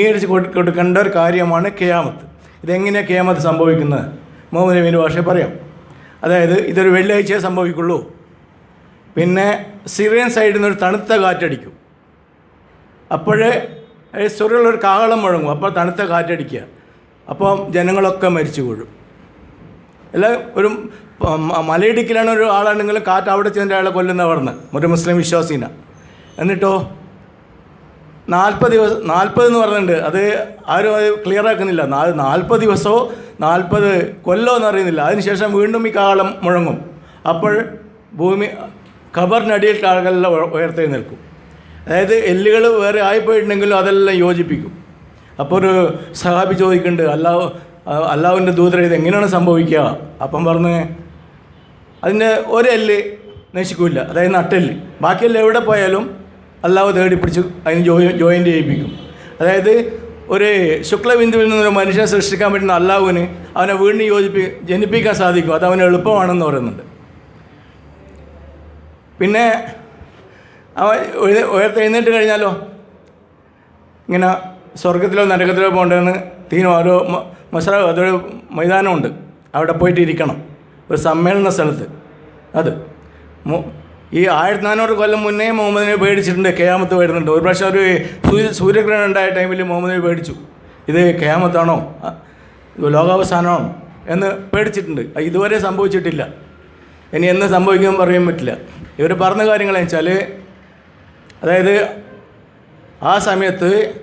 അംഗീകരിച്ച് കൊടു- കൊടുക്കേണ്ട ഒരു കാര്യമാണ് കേമത്ത് ഇതെങ്ങനെയാണ് കേമത്ത് സംഭവിക്കുന്നത്? മുഹമ്മദ് നബീന്റെ ഭാഷ പറയാം. അതായത് ഇതൊരു വെള്ളിയാഴ്ചയെ സംഭവിക്കുള്ളൂ. പിന്നെ സിറിയൻ സൈഡിൽ നിന്ന് ഒരു തണുത്ത കാറ്റടിക്കും. അപ്പോഴേ സുറിയുള്ളൊരു കാഹളം മുഴങ്ങും. അപ്പോൾ തണുത്ത കാറ്റടിക്കുക. അപ്പോൾ ജനങ്ങളൊക്കെ മരിച്ചു വീഴും. അല്ല ഒരു മലയിടുക്കിലാണ് ഒരു ആളാണെങ്കിൽ കാറ്റ് അവിടെ ചെന്നിട്ട് അയാളെ കൊല്ലുന്ന പറഞ്ഞ് ഒരു മുസ്ലിം വിശ്വാസീന. എന്നിട്ടോ? നാൽപ്പത് ദിവസം നാൽപ്പത് എന്ന് പറഞ്ഞിട്ടുണ്ട്. അത് ആരും അത് ക്ലിയർ ആക്കുന്നില്ല. നാൽപ്പത് ദിവസമോ നാൽപ്പത് കൊല്ലോ എന്ന് അറിയുന്നില്ല അതിനുശേഷം വീണ്ടും ഈ കാലം മുഴങ്ങും. അപ്പോൾ ഭൂമി ഖബറിനടിയിൽ ആളുകളെല്ലാം ഉയർത്തി നിൽക്കും. അതായത് എല്ലുകൾ വേറെ ആയിപ്പോയിട്ടുണ്ടെങ്കിലും അതെല്ലാം യോജിപ്പിക്കും. അപ്പോൾ ഒരു സഹാബി ചോദിക്കുന്നുണ്ട് അല്ലാഹ് അല്ലാവിന്റെ ദൂതര ഇത് എങ്ങനെയാണ് സംഭവിക്കുക? അപ്പം പറഞ്ഞ് അതിന്റെ ഒരെല്ല് നശിക്കില്ല. അതായത് നട്ടെല്ല്. ബാക്കിയെല്ലാം എവിടെ പോയാലും അള്ളാഹു തേടി പിടിച്ച് അതിന് ജോയി ജോയിന്റ് ചെയ്യിപ്പിക്കും. അതായത് ഒരു ശുക്ലബിന്ദുവിൽ നിന്നൊരു മനുഷ്യനെ സൃഷ്ടിക്കാൻ പറ്റുന്ന അള്ളാഹുവിന് അവനെ വീണ്ടും യോജിപ്പി ജനിപ്പിക്കാൻ സാധിക്കും. അത് അവന് എളുപ്പമാണെന്ന് പറയുന്നുണ്ട്. പിന്നെ അവൻ ഉയ- ഉയർത്തെഴുന്നേറ്റ് കഴിഞ്ഞാലോ? ഇങ്ങനെ സ്വർഗത്തിലോ നരകത്തിലോ പോകേണ്ടതെന്ന് തീനും ഓരോ മസറ അതൊരു മൈതാനമുണ്ട്. അവിടെ പോയിട്ട് ഇരിക്കണം ഒരു സമ്മേളന സ്ഥലത്ത്. അത്. ഈ ആയിരത്തി നാനൂറ് കൊല്ലം മുന്നേ മുഹമ്മദിനെ പേടിച്ചിട്ടുണ്ട്. കേയാമത്ത് വരുന്നുണ്ട്. ഒരു പ്രാവശ്യം ഒരു സൂര്യ സൂര്യഗ്രഹണം ഉണ്ടായ ടൈമിൽ മുഹമ്മദിനെ പേടിച്ചു. ഇത് കേയാമത്താണോ ലോകാവസാനമാണോ? എന്ന് പേടിച്ചിട്ടുണ്ട്. ഇതുവരെ സംഭവിച്ചിട്ടില്ല. ഇനി എന്ന് സംഭവിക്കുമെന്ന് പറയാൻ പറ്റില്ല. ഇവർ പറഞ്ഞ കാര്യങ്ങളെന്ന് വെച്ചാൽ അതായത് ആ സമയത്ത്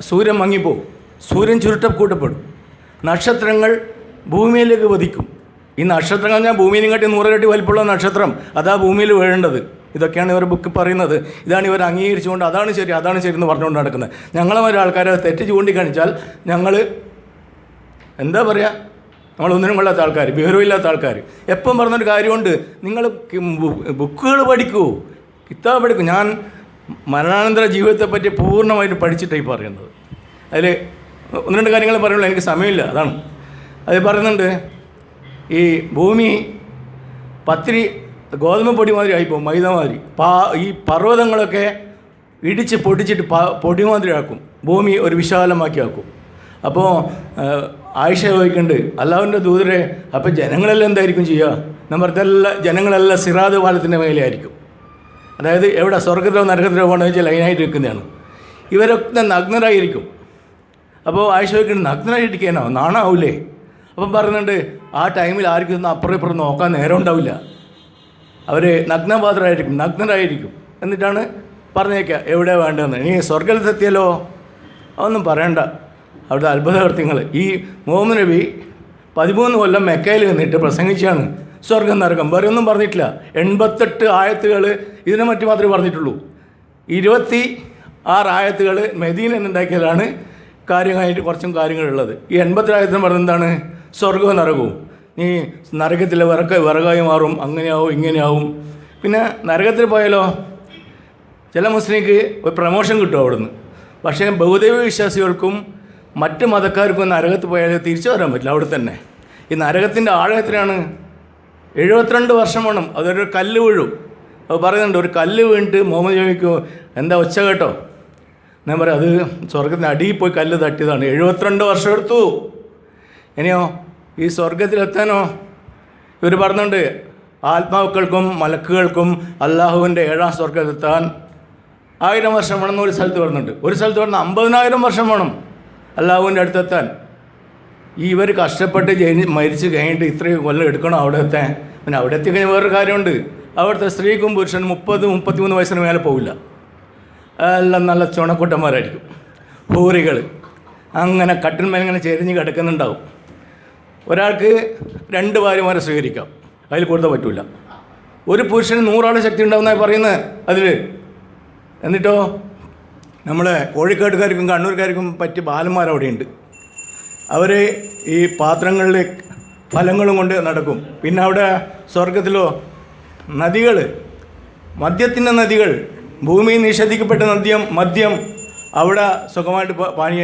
സൂര്യൻ മങ്ങിപ്പോവും. സൂര്യൻ ചുരുട്ടക്കൂട്ടപ്പെടും നക്ഷത്രങ്ങൾ ഭൂമിയിലേക്ക് പതിക്കും. ഈ നക്ഷത്രങ്ങൾ ഞാൻ ഭൂമിയിലും കാട്ടി നൂറുകട്ടി വലിപ്പമുള്ള നക്ഷത്രം അതാ ഭൂമിയിൽ വീഴേണ്ടത്. ഇതൊക്കെയാണ് ഇവർ ബുക്ക് പറയുന്നത്. ഇതാണ് ഇവർ അംഗീകരിച്ചുകൊണ്ട് അതാണ് ശരി അതാണ് ശരി എന്ന് പറഞ്ഞുകൊണ്ട് നടക്കുന്നത്. ഞങ്ങളെ ഒരു ആൾക്കാരെ തെറ്റ് ചൂണ്ടിക്കാണിച്ചാൽ ഞങ്ങൾ എന്താ പറയുക നമ്മളൊന്നിനും കൊള്ളാത്ത ആൾക്കാർ വിവരമില്ലാത്ത ആൾക്കാർ. എപ്പം പറഞ്ഞൊരു കാര്യമുണ്ട് നിങ്ങൾ ബുക്കുകൾ പഠിക്കൂ കിതാബ് പഠിക്കൂ ഞാൻ മരണാനന്തര ജീവിതത്തെപ്പറ്റി പൂർണമായിട്ട് പഠിച്ചിട്ടായി പറയുന്നത്. അതിൽ ഒന്ന് രണ്ട് കാര്യങ്ങൾ പറയുള്ളൂ എനിക്ക് സമയമില്ല അതാണ്. അത് പറയുന്നുണ്ട് ഈ ഭൂമി പത്തിരി ഗോതമ്പ് പൊടി മാതിരി ആയിപ്പോവും മൈദ മാതിരി. പാ ഈ പർവതങ്ങളൊക്കെ ഇടിച്ച് പൊടിച്ചിട്ട് പ പൊടി മാതിരി ആക്കും. ഭൂമി ഒരു വിശാലമാക്കി ആക്കും. അപ്പോൾ ആയിഷ ചോദിക്കുന്നുണ്ട് അള്ളാഹുവിന്റെ ദൂതരെ അപ്പോൾ ജനങ്ങളെല്ലാം എന്തായിരിക്കും ചെയ്യുക ഞാൻ പറഞ്ഞെല്ലാം ജനങ്ങളെല്ലാം സിറാദ് പാലത്തിന്റെ മേലെയായിരിക്കും. അതായത് എവിടെ സ്വർഗത്തിലോ നരകത്തിലോ പോകണമെന്ന് വെച്ചാൽ ലൈനായിട്ട് നിൽക്കുന്നതാണ്. ഇവരൊക്കെ നഗ്നരായിരിക്കും. അപ്പോൾ ആയിഷ ചോദിക്കുന്നുണ്ട് നഗ്നരായിട്ടിരിക്കാനോ നാണാവൂലേ? അപ്പം പറയുന്നുണ്ട് ആ ടൈമിൽ ആർക്കും ഒന്നും അപ്പുറം ഇപ്പുറം നോക്കാൻ നേരം ഉണ്ടാവില്ല. അവർ നഗ്നപാത്രമായിരിക്കും നഗ്നരായിരിക്കും. എന്നിട്ടാണ് പറഞ്ഞേക്കുക എവിടെ വേണ്ടതെന്ന് ഇനി സ്വർഗത്തിലെത്തിയല്ലോ? അതൊന്നും പറയണ്ട. അവിടുത്തെ അത്ഭുതകൃത്യങ്ങൾ. ഈ മുഹമ്മദ് നബി പതിമൂന്ന് കൊല്ലം മെക്കയിൽ നിന്നിട്ട് പ്രസംഗിച്ചാണ് സ്വർഗം നരകം. വേറെ ഒന്നും പറഞ്ഞിട്ടില്ല. എൺപത്തെട്ട് ആയത്തുകൾ ഇതിനെ മറ്റു മാത്രമേ പറഞ്ഞിട്ടുള്ളൂ. ഇരുപത്തി ആറ് ആയത്തുകൾ മെദീനെന്നുണ്ടാക്കിയതാണ് കാര്യമായിട്ട് കുറച്ചും കാര്യങ്ങളുള്ളത്. ഈ എൺപത്തി ആയത്തിന് പറഞ്ഞെന്താണ് സ്വർഗവും നരകവും. നീ നരകത്തിലെ വിറക്ക വിറകായി മാറും. അങ്ങനെയാവും ഇങ്ങനെയാവും. പിന്നെ നരകത്തിൽ പോയാലോ? ചില മുസ്ലിംക്ക് ഒരു പ്രമോഷൻ കിട്ടും അവിടുന്ന്. പക്ഷേ ബഹുദൈവ വിശ്വാസികൾക്കും മറ്റ് മതക്കാർക്കും നരകത്ത് പോയാൽ തിരിച്ചു വരാൻ പറ്റില്ല അവിടെ തന്നെ. ഈ നരകത്തിന്റെ ആഴം എത്രയാണ്? എഴുപത്തിരണ്ട് വർഷം വേണം. അതൊരു കല്ല് വീഴും. അത് പറയുന്നുണ്ട് ഒരു കല്ല് വീണിട്ട് മുഹമ്മദ് ചോദിക്കോ എന്താ ഒച്ച കേട്ടോ? ഞാൻ പറയാം അത് സ്വർഗത്തിന്റെ അടിയിൽ പോയി കല്ല് തട്ടിയതാണ്. എഴുപത്തിരണ്ട് വർഷം എടുത്തു. ഇനിയോ ഈ സ്വർഗത്തിലെത്താനോ ഇവർ പറഞ്ഞുണ്ട് ആത്മാക്കൾക്കും മലക്കുകൾക്കും അള്ളാഹുവിന്റെ ഏഴാം സ്വർഗത്തെത്താൻ ആയിരം വർഷം വേണമെന്ന് ഒരു സ്ഥലത്ത് പറഞ്ഞിട്ടുണ്ട്. ഒരു സ്ഥലത്ത് പറഞ്ഞാൽ അമ്പതിനായിരം വർഷം വേണം അള്ളാഹുവിന്റെ അടുത്തെത്താൻ. ഈ ഇവർ കഷ്ടപ്പെട്ട് ജനി മരിച്ചു കഴിഞ്ഞിട്ട് ഇത്രയും കൊല്ലം എടുക്കണം അവിടെ എത്താൻ? പിന്നെ അവിടെ എത്തിക്കഴിഞ്ഞാൽ വേറൊരു കാര്യമുണ്ട്. അവിടുത്തെ സ്ത്രീക്കും പുരുഷനും മുപ്പത് മുപ്പത്തിമൂന്ന് വയസ്സിന് മേലെ പോവില്ല. എല്ലാം നല്ല ചുണക്കുട്ടന്മാരായിരിക്കും. ഹൂറികൾ അങ്ങനെ കട്ടിന്മേൽ ഇങ്ങനെ ചെരിഞ്ഞ് കിടക്കുന്നുണ്ടാവും. ഒരാൾക്ക് രണ്ട് ഭാര്യമാരെ സ്വീകരിക്കാം. അതിൽ കൂടുതൽ പറ്റില്ല ഒരു പുരുഷന് നൂറാളെ ശക്തി ഉണ്ടാവുന്നതായി പറയുന്നത് അതിൽ. എന്നിട്ടോ? നമ്മളെ കോഴിക്കോട്ടുകാർക്കും കണ്ണൂർക്കാർക്കും പറ്റിയ ബാലന്മാർ അവിടെയുണ്ട് അവർ ഈ പാത്രങ്ങളിൽ ഫലങ്ങളും കൊണ്ട് നടക്കും. പിന്നെ അവിടെ സ്വർഗത്തിലോ നദികൾ മദ്യത്തിന്റെ നദികൾ. ഭൂമി നിഷേധിക്കപ്പെട്ട നദ്യം മദ്യം അവിടെ സുഖമായിട്ട് പാനീയം